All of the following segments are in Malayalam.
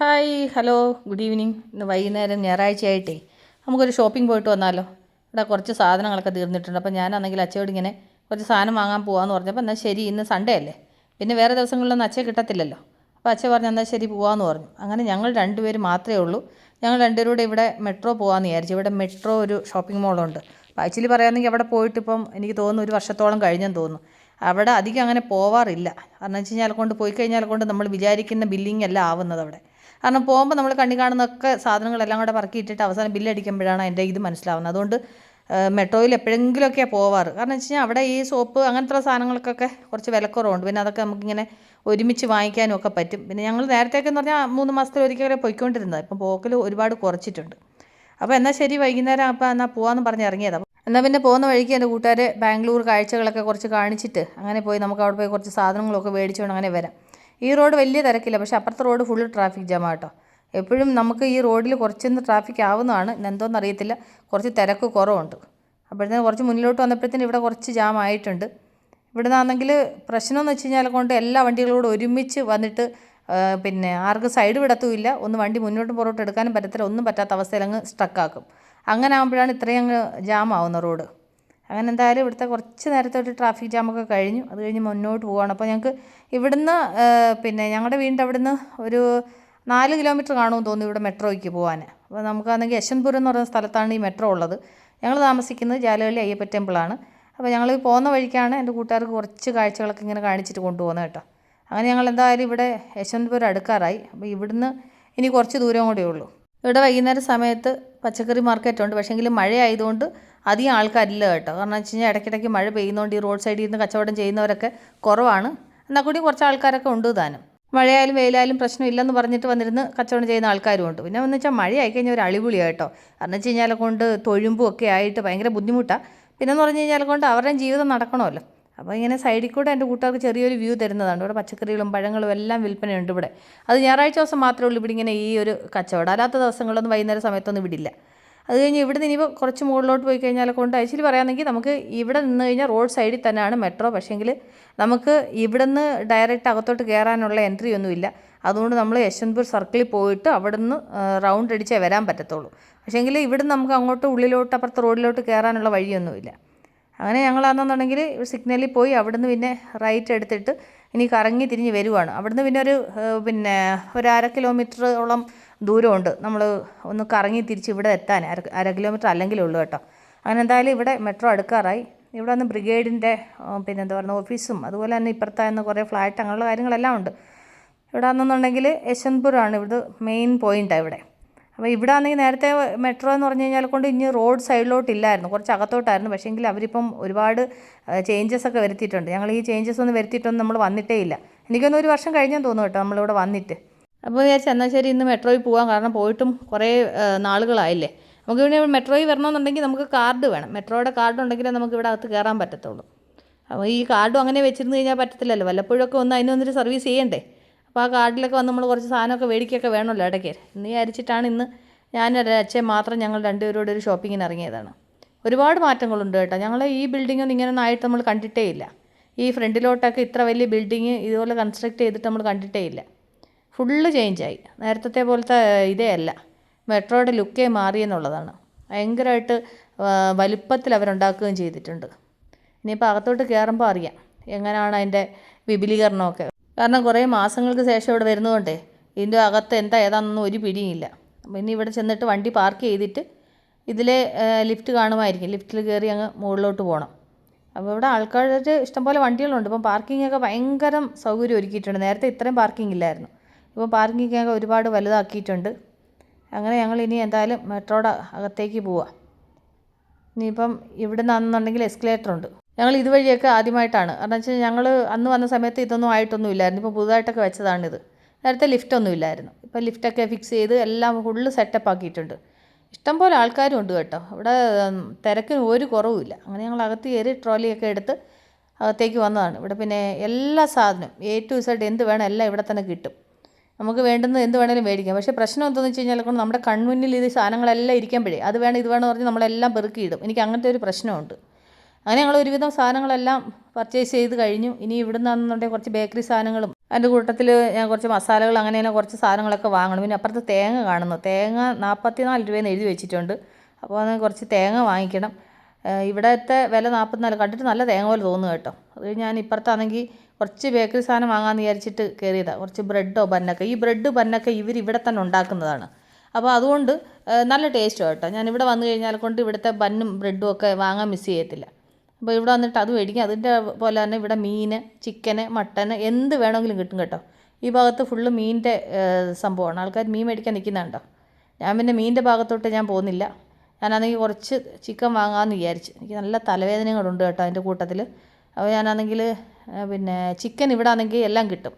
Hi hello good evening. ഇന്ന് വൈകുന്നേരം ഞായറാഴ്ചയായിട്ടേ. നമുക്കൊരു ഷോപ്പിംഗ് പോയിട്ട് വന്നാലോ? ഇവിടെ കുറച്ച് സാധനങ്ങളൊക്കെ തീർന്നിട്ടുണ്ട്. അപ്പോൾ ഞാനാണെങ്കിൽ അച്ഛയോട് ഇങ്ങനെ കുറച്ച് സാധനം വാങ്ങാൻ പോകാമെന്ന് പറഞ്ഞപ്പോൾ എന്നാൽ ശരി ഇന്ന് സൺഡേ അല്ലേ? പിന്നെ വേറെ ദിവസങ്ങളിലൊന്നും അച്ഛ കിട്ടത്തില്ലല്ലോ. അപ്പോൾ അച്ഛ പറഞ്ഞു എന്നാൽ ശരി പോകാമെന്ന് പറഞ്ഞു. അങ്ങനെ ഞങ്ങൾ രണ്ടുപേർ മാത്രമേ ഉള്ളൂ. ഞങ്ങൾ രണ്ടുപേരൂടെ ഇവിടെ മെട്രോ പോകാമെന്ന് വിചാരിച്ചു. ഇവിടെ മെട്രോ ഒരു ഷോപ്പിംഗ് മോളുണ്ട്. അപ്പോൾ ആക്ച്വലി പറയുകയാണെങ്കിൽ അവിടെ പോയിട്ട് ഇപ്പം എനിക്ക് തോന്നുന്നു ഒരു വർഷത്തോളം കഴിഞ്ഞെന്ന് തോന്നുന്നു. അവിടെ അധികം അങ്ങനെ പോവാറില്ല. കാരണം വെച്ച് കഴിഞ്ഞാൽ കൊണ്ട് പോയി കഴിഞ്ഞാൽ കൊണ്ട് നമ്മൾ വിചാരിക്കുന്ന ബില്ലിംഗ് അല്ല ആവുന്നത് അവിടെ. കാരണം പോകുമ്പോൾ നമ്മൾ കണ്ണി കാണുന്നൊക്കെ സാധനങ്ങളെല്ലാം കൂടെ പറക്കിയിട്ടിട്ട് അവസാനം ബില്ലടിക്കുമ്പോഴാണ് അതിന്റെ ഇത് മനസ്സിലാവുന്നത്. അതുകൊണ്ട് മെട്രോയിൽ എപ്പോഴെങ്കിലുമൊക്കെയാണ് പോവാറ്. കാരണം വെച്ച് കഴിഞ്ഞാൽ അവിടെ ഈ സോപ്പ് അങ്ങനത്തെ സാധനങ്ങൾക്കൊക്കെ കുറച്ച് വിലക്കുറവുണ്ട്. പിന്നെ അതൊക്കെ നമുക്കിങ്ങനെ ഒരുമിച്ച് വാങ്ങിക്കാനും ഒക്കെ പറ്റും. പിന്നെ ഞങ്ങൾ നേരത്തെയൊക്കെ എന്ന് പറഞ്ഞാൽ മൂന്ന് മാസത്തിൽ ഒരിക്കലേ പോയിക്കൊണ്ടിരുന്നത്. ഇപ്പം പോക്കൽ ഒരുപാട് കുറച്ചിട്ടുണ്ട്. അപ്പോൾ എന്നാൽ ശരി വൈകുന്നേരം അപ്പോൾ എന്നാൽ പോകാമെന്ന് പറഞ്ഞ് ഇറങ്ങിയതാണ് എന്നാൽ പിന്നെ പോകുന്ന വഴിക്ക് എന്റെ കൂട്ടുകാർ ബാംഗ്ലൂർ കാഴ്ചകളൊക്കെ കുറച്ച് കാണിച്ചിട്ട് അങ്ങനെ പോയി നമുക്ക് അവിടെ പോയി കുറച്ച് സാധനങ്ങളൊക്കെ മേടിച്ചുകൊണ്ട് അങ്ങനെ വരാം. ഈ റോഡ് വലിയ തിരക്കില്ല പക്ഷേ അപ്പുറത്തെ റോഡ് ഫുള്ള് ട്രാഫിക് ജാമാണ് കേട്ടോ എപ്പോഴും നമുക്ക് ഈ റോഡിൽ കുറച്ചൊന്ന് ട്രാഫിക് ആവുന്നതാണ്. എന്തോന്ന് അറിയത്തില്ല. കുറച്ച് തിരക്ക് കുറവുണ്ട്. അപ്പോഴത്തേന് കുറച്ച് മുന്നിലോട്ട് വന്നപ്പോഴത്തേന് ഇവിടെ കുറച്ച് ജാം ആയിട്ടുണ്ട്. ഇവിടെ നിന്നാണെങ്കിൽ പ്രശ്നം എന്ന് വെച്ച് കഴിഞ്ഞാൽ കൊണ്ട് എല്ലാ വണ്ടികളോടും ഒരുമിച്ച് വന്നിട്ട് പിന്നെ ആർക്കും സൈഡ് വിടത്തുമില്ല. ഒന്ന് വണ്ടി മുന്നോട്ട് പുറത്തോട്ട് എടുക്കാനും പറ്റത്തില്ല. ഒന്നും പറ്റാത്ത അവസ്ഥയിൽ അങ്ങ് സ്ട്രക്കാക്കും അങ്ങനെ ആകുമ്പോഴാണ് ഇത്രയും അങ്ങ് ജാം ആവുന്ന റോഡ്. അങ്ങനെ എന്തായാലും ഇവിടുത്തെ കുറച്ച് നേരത്തോട്ട് ട്രാഫിക് ജാമൊക്കെ കഴിഞ്ഞു. അത് കഴിഞ്ഞ് മുന്നോട്ട് പോവുകയാണ് അപ്പോൾ ഞങ്ങൾക്ക് ഇവിടുന്ന് പിന്നെ ഞങ്ങളുടെ വീടിന്റെ അവിടുന്ന് ഒരു നാല് കിലോമീറ്റർ കാണുമെന്ന് തോന്നുന്നു ഇവിടെ മെട്രോയ്ക്ക് പോകാൻ അപ്പോൾ നമുക്കാണെങ്കിൽ യശ്വന്ത്പുരം എന്ന് പറയുന്ന സ്ഥലത്താണ് ഈ മെട്രോ ഉള്ളത്. ഞങ്ങൾ താമസിക്കുന്നത് ജാലകളി അയ്യപ്പ ടെമ്പിളാണ് അപ്പോൾ ഞങ്ങൾ പോകുന്ന വഴിക്കാണ് എന്റെ കൂട്ടുകാർക്ക് കുറച്ച് കാഴ്ചകളൊക്കെ ഇങ്ങനെ കാണിച്ചിട്ട് കൊണ്ടുപോകുന്നത് കേട്ടോ. അങ്ങനെ ഞങ്ങൾ എന്തായാലും ഇവിടെ യശ്വന്തപുരം അടുക്കാറായി. അപ്പോൾ ഇവിടുന്ന് ഇനി കുറച്ച് ദൂരം കൂടെ ഉള്ളൂ. ഇവിടെ വൈകുന്നേരം സമയത്ത് പച്ചക്കറി മാർക്കറ്റുണ്ട് പക്ഷേങ്കിൽ മഴ ആയതുകൊണ്ട് അധികം ആൾക്കാരില്ല കേട്ടോ. കാരണം വെച്ച് കഴിഞ്ഞാൽ ഇടയ്ക്കിടയ്ക്ക് മഴ പെയ്യുന്നതുകൊണ്ട് ഈ റോഡ് സൈഡിൽ നിന്ന് കച്ചവടം ചെയ്യുന്നവരൊക്കെ കുറവാണ്. എന്നാൽ കൂടി കുറച്ച് ആൾക്കാരൊക്കെ ഉണ്ട് താനും. മഴയായാലും വെയിലായാലും പ്രശ്നമില്ലെന്ന് പറഞ്ഞിട്ട് വന്നിരുന്ന് കച്ചവടം ചെയ്യുന്ന ആൾക്കാരും ഉണ്ട്. പിന്നെ എന്ന് വെച്ചാൽ മഴയായി കഴിഞ്ഞാൽ ഒരു അടിപൊളിയാണ് കേട്ടോ. കാരണം വെച്ച് കഴിഞ്ഞാൽ കൊണ്ട് തൊഴുമ്പും ഒക്കെ ആയിട്ട് ഭയങ്കര ബുദ്ധിമുട്ടാണ് പിന്നെ എന്ന് പറഞ്ഞു കഴിഞ്ഞാൽ കൊണ്ട് അവരുടെയും ജീവിതം നടക്കണമല്ലോ. അപ്പോൾ ഇങ്ങനെ സൈഡിൽ കൂടെ എന്റെ കൂട്ടുകാർക്ക് ചെറിയൊരു വ്യൂ തരുന്നതാണ്. ഇവിടെ പച്ചക്കറികളും പഴങ്ങളും എല്ലാം വിൽപ്പനയുണ്ട് ഇവിടെ. അത് ഞായറാഴ്ച ദിവസം മാത്രമേ ഉള്ളൂ ഇവിടെ ഇങ്ങനെ ഈ ഒരു കച്ചവടം. അല്ലാത്ത ദിവസങ്ങളൊന്നും വൈകുന്നേരം സമയത്തൊന്നും വിടില്ല അത് കഴിഞ്ഞ് ഇവിടെ നിന്ന് ഇനിയിപ്പോൾ കുറച്ച് മുകളിലോട്ട് പോയി കഴിഞ്ഞാൽ കൊണ്ട് ആക്ച്വലി പറയുകയാണെങ്കിൽ നമുക്ക് ഇവിടെ നിന്ന് കഴിഞ്ഞാൽ റോഡ് സൈഡിൽ തന്നെയാണ് മെട്രോ പക്ഷേങ്കിൽ നമുക്ക് ഇവിടെ നിന്ന് ഡയറക്റ്റ് അകത്തോട്ട് കയറാനുള്ള എൻട്രി ഒന്നുമില്ല അതുകൊണ്ട് നമ്മൾ യശ്വന്ത്പൂർ സർക്കിളിൽ പോയിട്ട് അവിടെ നിന്ന് റൗണ്ട് അടിച്ചേ വരാൻ പറ്റത്തുള്ളൂ. പക്ഷേങ്കിൽ ഇവിടെ നിന്ന് നമുക്ക് അങ്ങോട്ട് ഉള്ളിലോട്ട് അപ്പുറത്തെ റോഡിലോട്ട് കയറാനുള്ള വഴിയൊന്നുമില്ല അങ്ങനെ ഞങ്ങളാണെന്നുണ്ടെങ്കിൽ സിഗ്നലിൽ പോയി അവിടുന്ന് പിന്നെ റൈറ്റ് എടുത്തിട്ട് ഇനി കറങ്ങി തിരിഞ്ഞ് വരുവാണ്. അവിടുന്ന് പിന്നെ ഒരു പിന്നെ ഒരു അര കിലോമീറ്ററോളം ദൂരമുണ്ട്. നമ്മൾ ഒന്ന് കറങ്ങി തിരിച്ച് ഇവിടെ എത്താൻ അര അര കിലോമീറ്റർ അല്ലെങ്കിലേ ഉള്ളൂ കേട്ടോ. അങ്ങനെ എന്തായാലും ഇവിടെ മെട്രോ അടുക്കാറായി. ഇവിടെ വന്ന് ബ്രിഗേഡിന്റെ പിന്നെ എന്താ പറയുക ഓഫീസും അതുപോലെ തന്നെ ഇപ്പുറത്തായിരുന്ന കുറേ ഫ്ലാറ്റ് അങ്ങനെയുള്ള കാര്യങ്ങളെല്ലാം ഉണ്ട്. ഇവിടെ വന്നെന്നുണ്ടെങ്കിൽ യശ്വന്ത്പുരമാണ് ഇവിടെ മെയിൻ പോയിന്റാണ് ഇവിടെ. അപ്പോൾ ഇവിടെ ആണെങ്കിൽ നേരത്തെ മെട്രോ എന്ന് പറഞ്ഞു കഴിഞ്ഞാൽ കൊണ്ട് ഇനി റോഡ് സൈഡിലോട്ടില്ലായിരുന്നു. കുറച്ച് അകത്തോട്ടായിരുന്നു. പക്ഷേ എങ്കിൽ അവരിപ്പം ഒരുപാട് ചേഞ്ചസ് ഒക്കെ വരുത്തിയിട്ടുണ്ട്. ഞങ്ങൾ ഈ ചേഞ്ചസ് ഒന്നും വരുത്തിയിട്ടൊന്നും നമ്മൾ വന്നിട്ടേ ഇല്ല. എനിക്കൊന്നും ഒരു വർഷം കഴിഞ്ഞെന്ന് തോന്നുന്നു കേട്ടോ നമ്മളിവിടെ വന്നിട്ട്. അപ്പോൾ വിചാരിച്ചു എന്നാൽ ശരി ഇന്ന് മെട്രോയിൽ പോകാം കാരണം പോയിട്ടും കുറേ നാളുകളായില്ലേ. നമുക്ക് പിന്നെ മെട്രോയിൽ വരണമെന്നുണ്ടെങ്കിൽ നമുക്ക് കാർഡ് വേണം. മെട്രോയുടെ കാർഡ് ഉണ്ടെങ്കിലേ നമുക്ക് ഇവിടെ അകത്ത് കയറാൻ പറ്റത്തുള്ളൂ. അപ്പോൾ ഈ കാർഡും അങ്ങനെ വെച്ചിരുന്ന് കഴിഞ്ഞാൽ പറ്റത്തില്ലല്ലോ. വല്ലപ്പോഴൊക്കെ ഒന്ന് അതിന് വന്നിട്ട് സർവീസ് ചെയ്യണ്ടേ? അപ്പോൾ ആ കാർഡിലൊക്കെ വന്ന് നമ്മൾ കുറച്ച് സാധനമൊക്കെ മേടിക്കുകയൊക്കെ വേണമല്ലോ ഇടയ്ക്ക്. ഇന്ന് വിചാരിച്ചിട്ടാണ് ഇന്ന് ഞാനൊരു അച്ഛൻ മാത്രം ഞങ്ങൾ രണ്ടുപേരോട് ഒരു ഷോപ്പിങ്ങിന് ഇറങ്ങിയതാണ്. ഒരുപാട് മാറ്റങ്ങളുണ്ട് കേട്ടോ. ഞങ്ങൾ ഈ ബിൽഡിങ്ങൊന്നും ഇങ്ങനെ ആയിട്ട് നമ്മൾ കണ്ടിട്ടേ ഇല്ല. ഈ ഫ്രണ്ടിലോട്ടൊക്കെ ഇത്ര വലിയ ബിൽഡിങ് ഇതുപോലെ കൺസ്ട്രക്ട് ചെയ്തിട്ട് നമ്മൾ കണ്ടിട്ടേ ഇല്ല. ഫുള്ള് ചേഞ്ചായി. നേരത്തെ പോലത്തെ ഇതേ അല്ല. മെട്രോയുടെ ലുക്കേ മാറിയെന്നുള്ളതാണ് ഭയങ്കരമായിട്ട് വലുപ്പത്തിൽ അവരുണ്ടാക്കുകയും ചെയ്തിട്ടുണ്ട്. ഇനിയിപ്പോൾ അകത്തോട്ട് കയറുമ്പോൾ അറിയാം എങ്ങനെയാണ് അതിന്റെ വിപുലീകരണമൊക്കെ. കാരണം കുറേ മാസങ്ങൾക്ക് ശേഷം ഇവിടെ വരുന്നതുകൊണ്ടേ ഇതിന്റെ അകത്ത് എന്താ ഏതാണെന്നൊന്നും ഒരു പിടിയില്ല ഇനി ഇവിടെ ചെന്നിട്ട് വണ്ടി പാർക്ക് ചെയ്തിട്ട് ഇതിലെ ലിഫ്റ്റ് കാണുമായിരിക്കും. ലിഫ്റ്റിൽ കയറി അങ്ങ് മുകളിലോട്ട് പോകണം അപ്പോൾ ഇവിടെ ആൾക്കാർ ഇഷ്ടംപോലെ വണ്ടികളുണ്ട്. ഇപ്പം പാർക്കിങ്ങൊക്കെ ഭയങ്കര സൗകര്യം ഒരുക്കിയിട്ടുണ്ട്. നേരത്തെ ഇത്രയും പാർക്കിംഗ് ഇല്ലായിരുന്നു. ഇപ്പോൾ പാർക്കിങ്ങൊക്കെ ഒരുപാട് വലുതാക്കിയിട്ടുണ്ട്. അങ്ങനെ ഞങ്ങൾ ഇനി എന്തായാലും മെട്രോയുടെ അകത്തേക്ക് പോവാം. ഇനിയിപ്പം ഇവിടെ നിന്നാണെന്നുണ്ടെങ്കിൽ എസ്കലേറ്റർ ഉണ്ട്. ഞങ്ങൾ ഇതുവഴിയൊക്കെ ആദ്യമായിട്ടാണ്. കാരണം വെച്ചാൽ ഞങ്ങൾ അന്ന് വന്ന സമയത്ത് ഇതൊന്നും ആയിട്ടൊന്നും ഇല്ലായിരുന്നു. ഇപ്പോൾ പുതുതായിട്ടൊക്കെ വെച്ചതാണിത്. നേരത്തെ ലിഫ്റ്റൊന്നും ഇല്ലായിരുന്നു. ഇപ്പോൾ ലിഫ്റ്റൊക്കെ ഫിക്സ് ചെയ്ത് എല്ലാം ഫുള്ള് സെറ്റപ്പ് ആക്കിയിട്ടുണ്ട്. ഇഷ്ടംപോലെ ആൾക്കാരും ഉണ്ട് കേട്ടോ. ഇവിടെ തിരക്കിന് ഒരു കുറവുമില്ല അങ്ങനെ ഞങ്ങൾ അകത്ത് കയറി ട്രോലിയൊക്കെ എടുത്ത് അകത്തേക്ക് വന്നതാണ്. ഇവിടെ പിന്നെ എല്ലാ സാധനവും എ ടു സെഡ് എന്ത് വേണം എല്ലാം ഇവിടെ തന്നെ കിട്ടും. നമുക്ക് വേണ്ടുന്നത് എന്ത് വേണേലും മേടിക്കാം. പക്ഷേ പ്രശ്നം എന്താണെന്ന് വെച്ച് കഴിഞ്ഞാൽ കൊണ്ട് നമ്മുടെ കൺമുന്നിൽ ഇത് സാധനങ്ങളെല്ലാം ഇരിക്കുമ്പോഴേ അത് വേണം ഇത് വേണമെന്ന് പറഞ്ഞ് നമ്മളെല്ലാം പെറുക്കിയിടും. എനിക്ക് അങ്ങനത്തെ ഒരു പ്രശ്നമുണ്ട്. അങ്ങനെ ഞങ്ങൾ ഒരുവിധം സാധനങ്ങളെല്ലാം പർച്ചേസ് ചെയ്ത് കഴിഞ്ഞു. ഇനി ഇവിടെ നിന്നുണ്ടെങ്കിൽ കുറച്ച് ബേക്കറി സാധനങ്ങളും അതിന്റെ കൂട്ടത്തിൽ ഞാൻ കുറച്ച് മസാലകൾ അങ്ങനെ തന്നെ കുറച്ച് സാധനങ്ങളൊക്കെ വാങ്ങണം. പിന്നെ അപ്പുറത്ത് തേങ്ങ കാണുന്നു. തേങ്ങ നാൽപ്പത്തിനാല് രൂപയെന്ന് എഴുതി വെച്ചിട്ടുണ്ട്. അപ്പോൾ അത് കുറച്ച് തേങ്ങ വാങ്ങിക്കണം. ഇവിടത്തെ വില നാൽപ്പത്തിനാല് കണ്ടിട്ട് നല്ല തേങ്ങ പോലെ തോന്നുന്നു കേട്ടോ. അത് ഞാൻ ഇപ്പുറത്താണെങ്കിൽ കുറച്ച് ബേക്കറി സാധനം വാങ്ങാമെന്ന് വിചാരിച്ചിട്ട് കയറിയതാണ് കുറച്ച് ബ്രെഡോ ബന്നൊക്കെ ഈ ബ്രെഡ് ബന്നൊക്കെ ഇവർ ഇവിടെ തന്നെ ഉണ്ടാക്കുന്നതാണ്. അപ്പോൾ അതുകൊണ്ട് നല്ല ടേസ്റ്റ് കേട്ടോ ഞാൻ ഇവിടെ വന്നു കഴിഞ്ഞാൽ കൊണ്ട് ഇവിടുത്തെ ബന്നും ബ്രെഡും ഒക്കെ വാങ്ങാൻ മിസ് ചെയ്യത്തില്ല. അപ്പോൾ ഇവിടെ വന്നിട്ട് അത് മേടിക്കും. അതിന്റെ പോലെ തന്നെ ഇവിടെ മീൻ ചിക്കന് മട്ടന് എന്ത് വേണമെങ്കിലും കിട്ടും കേട്ടോ. ഈ ഭാഗത്ത് ഫുള്ള് മീനിന്റെ സംഭവമാണ്. ആൾക്കാർ മീൻ മേടിക്കാൻ നിൽക്കുന്നുണ്ടോ? ഞാൻ പിന്നെ മീനിന്റെ ഭാഗത്തോട്ട് ഞാൻ പോകുന്നില്ല. ഞാനാണെങ്കിൽ കുറച്ച് ചിക്കൻ വാങ്ങാമെന്ന് വിചാരിച്ചു. എനിക്ക് നല്ല തലവേദനകളുണ്ട് കേട്ടോ അതിന്റെ കൂട്ടത്തിൽ അപ്പോൾ ഞാനാണെങ്കിൽ പിന്നെ ചിക്കൻ ഇവിടെ ആണെങ്കിൽ എല്ലാം കിട്ടും.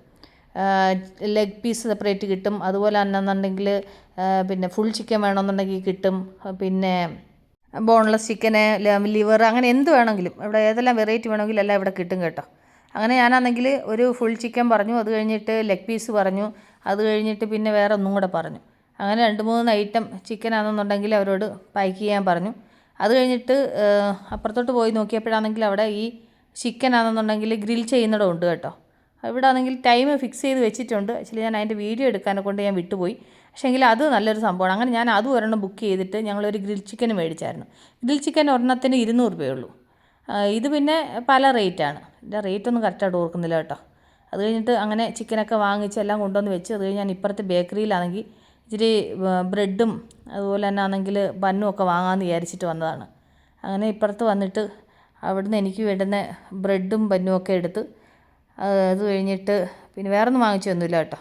ലെഗ് പീസ് സെപ്പറേറ്റ് കിട്ടും. അതുപോലെ അന്നെന്നുണ്ടെങ്കിൽ പിന്നെ ഫുൾ ചിക്കൻ വേണമെന്നുണ്ടെങ്കിൽ കിട്ടും. പിന്നെ ബോൺലെസ് ചിക്കന് ലിവർ അങ്ങനെ എന്ത് വേണമെങ്കിലും. ഇവിടെ ഏതെല്ലാം വെറൈറ്റി വേണമെങ്കിലും എല്ലാം ഇവിടെ കിട്ടും കേട്ടോ. അങ്ങനെ ഞാനാണെങ്കിൽ ഒരു ഫുൾ ചിക്കൻ പറഞ്ഞു. അത് കഴിഞ്ഞിട്ട് ലെഗ് പീസ് പറഞ്ഞു. അത് കഴിഞ്ഞിട്ട് പിന്നെ വേറെ ഒന്നും കൂടെ പറഞ്ഞു. അങ്ങനെ രണ്ട് മൂന്ന് ഐറ്റം ചിക്കൻ ആണെന്നുണ്ടെങ്കിൽ അവരോട് പാക്ക് ചെയ്യാൻ പറഞ്ഞു. അത് കഴിഞ്ഞിട്ട് അപ്പുറത്തോട്ട് പോയി നോക്കിയപ്പോഴാണെങ്കിൽ അവിടെ ഈ ചിക്കൻ ആണെന്നുണ്ടെങ്കിൽ ഗ്രിൽ ചെയ്യുന്നിടം ഉണ്ട് കേട്ടോ. ഇവിടെ ആണെങ്കിൽ ടൈം ഫിക്സ് ചെയ്ത് വെച്ചിട്ടുണ്ട്. ആക്ച്വലി ഞാൻ അതിന്റെ വീഡിയോ എടുക്കാനെ കൊണ്ട് ഞാൻ വിട്ടുപോയി. പക്ഷേങ്കിൽ അത് നല്ലൊരു സംഭവമാണ്. അങ്ങനെ ഞാൻ അത് ഒരെണ്ണം ബുക്ക് ചെയ്തിട്ട് ഞങ്ങളൊരു ഗ്രിൽ ചിക്കൻ മേടിച്ചായിരുന്നു. ഗ്രിൽ ചിക്കൻ ഒരെണ്ണത്തിന് ഇരുന്നൂറ് രൂപയേ ഉള്ളൂ. ആ, ഇത് പിന്നെ പല റേറ്റാണ് ഇതിന്റെ റേറ്റ് ഒന്നും കറക്റ്റായിട്ട് ഓർക്കുന്നില്ല കേട്ടോ. അത് കഴിഞ്ഞിട്ട് അങ്ങനെ ചിക്കനൊക്കെ വാങ്ങിച്ച് എല്ലാം കൊണ്ടുവന്ന് വെച്ച് അത് കഴിഞ്ഞ് ഞാൻ ഇപ്പുറത്തെ ബേക്കറിയിലാണെങ്കിൽ ഇച്ചിരി ബ്രെഡും അതുപോലെ തന്നെ ആണെങ്കിൽ ബന്നും ഒക്കെ വാങ്ങാമെന്ന് വിചാരിച്ചിട്ട് വന്നതാണ്. അങ്ങനെ ഇപ്പുറത്ത് വന്നിട്ട് അവിടുന്ന് എനിക്ക് വേണ്ടുന്ന ബ്രെഡും ബന്നും ഒക്കെ എടുത്ത് അത് കഴിഞ്ഞിട്ട് പിന്നെ വേറെ ഒന്നും വാങ്ങിച്ചൊന്നുമില്ല കേട്ടോ.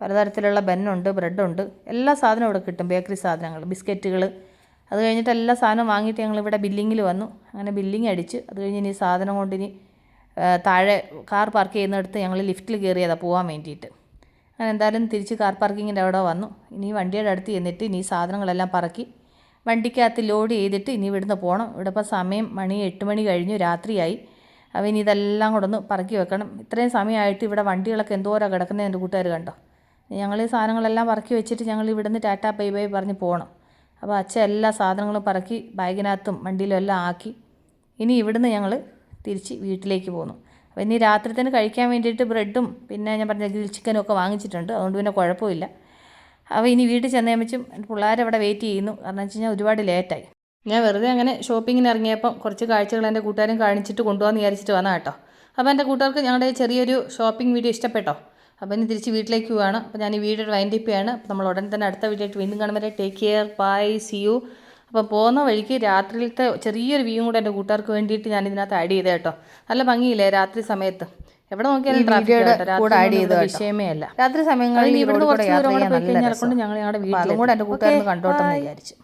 പലതരത്തിലുള്ള ബന്നുണ്ട് ബ്രെഡുണ്ട്. എല്ലാ സാധനവും ഇവിടെ കിട്ടും ബേക്കറി സാധനങ്ങൾ ബിസ്ക്കറ്റുകൾ. അത് കഴിഞ്ഞിട്ട് എല്ലാ സാധനവും വാങ്ങിയിട്ട് ഞങ്ങൾ ഇവിടെ ബില്ലിങ്ങിൽ വന്നു. അങ്ങനെ ബില്ലിങ് അടിച്ച് അത് കഴിഞ്ഞ് ഇനി സാധനം കൊണ്ട് ഇനി താഴെ കാർ പാർക്ക് ചെയ്യുന്നിടത്ത് ഞങ്ങൾ ലിഫ്റ്റിൽ കയറിയതാണ് പോകാൻ വേണ്ടിയിട്ട്. അങ്ങനെ എന്തായാലും തിരിച്ച് കാർ പാർക്കിങ്ങിന്റെ അവിടെ വന്നു. ഇനി വണ്ടിയുടെ അടുത്ത് ചെന്നിട്ട് ഇനി സാധനങ്ങളെല്ലാം പറക്കി വണ്ടിക്കകത്ത് ലോഡ് ചെയ്തിട്ട് ഇനി ഇവിടുന്ന് പോകണം ഇവിടെ ഇപ്പോൾ സമയം മണി എട്ട് മണി കഴിഞ്ഞു രാത്രിയായി. ഇനി ഇതെല്ലാം കൂടെ ഒന്ന് പറക്കി വെക്കണം. ഇത്രയും സമയമായിട്ട് ഇവിടെ വണ്ടികളൊക്കെ എന്തോരം കിടക്കുന്നത് എന്റെ കൂട്ടുകാർ കണ്ടോ? ഞങ്ങൾ ഈ സാധനങ്ങളെല്ലാം പറക്കി വെച്ചിട്ട് ഞങ്ങൾ ഇവിടുന്ന് ടാറ്റാ ബൈ ബൈ പറഞ്ഞ് പോകണം അപ്പോൾ അച്ഛൻ എല്ലാ സാധനങ്ങളും പറക്കി ബാഗിനകത്തും വണ്ടിയിലും എല്ലാം ആക്കി. ഇനി ഇവിടുന്ന് ഞങ്ങൾ തിരിച്ച് വീട്ടിലേക്ക് പോന്നു. അപ്പോൾ ഇനി രാത്രി തന്നെ കഴിക്കാൻ വേണ്ടിയിട്ട് ബ്രെഡും പിന്നെ ഞാൻ പറഞ്ഞ ഗ്രിൽ ചിക്കനും ഒക്കെ വാങ്ങിച്ചിട്ടുണ്ട്. അതുകൊണ്ട് പിന്നെ കുഴപ്പമില്ല. അപ്പോൾ ഇനി വീട്ടിൽ ചെന്ന് കഴിയുമ്പം പിള്ളേർ അവിടെ വെയിറ്റ് ചെയ്യുന്നു. കാരണം വെച്ച് കഴിഞ്ഞാൽ ഒരുപാട് ലേറ്റായി ഞാൻ വെറുതെ അങ്ങനെ ഷോപ്പിങ്ങിന് ഇറങ്ങിയപ്പം കുറച്ച് കാഴ്ചകൾ എന്റെ കൂട്ടുകാരും കാണിച്ചിട്ട് കൊണ്ടുപോകാമെന്ന് വിചാരിച്ചിട്ട് വന്ന കേട്ടോ. അപ്പോൾ എന്റെ കൂട്ടുകാർക്ക് ഞങ്ങളുടെ ചെറിയൊരു ഷോപ്പിംഗ് വീഡിയോ ഇഷ്ടപ്പെട്ടോ? അപ്പോൾ ഇനി തിരിച്ച് വീട്ടിലേക്ക് പോവാണ്. അപ്പോൾ ഞാൻ ഈ വീഡിയോ വൈൻഡ് അപ്പ് ചെയ്യാണ്. അപ്പോൾ നമ്മൾ ഉടൻ തന്നെ അടുത്ത വീഡിയോ ആയിട്ട് വീണ്ടും കാണുമ്പോൾ take care bye see you അപ്പോൾ പോകുന്ന വഴിക്ക് രാത്രിയിലത്തെ ചെറിയൊരു വ്യൂ കൂടെ എന്റെ കൂട്ടുകാർക്ക് വേണ്ടിയിട്ട് ഞാൻ ഇതിനകത്ത് ആഡ് ചെയ്തേ കേട്ടോ. നല്ല ഭംഗിയില്ലേ രാത്രി സമയത്ത്? എവിടെ നോക്കിയാലും ട്രാഫിക് കൂടെ ആഡ് ചെയ്ത് വിഷയമേ അല്ല. രാത്രി സമയങ്ങളിൽ ഇവിടുന്ന് കുറച്ച് ദൂരം കൂടെ പോയി കഴിഞ്ഞാൽ കൊണ്ട് ഞങ്ങൾ ഞങ്ങളുടെ വീട്ടിൽ കൂടെ എന്റെ കൂട്ടുകാരന് കണ്ടോട്ടെന്ന് വിചാരിച്ചു.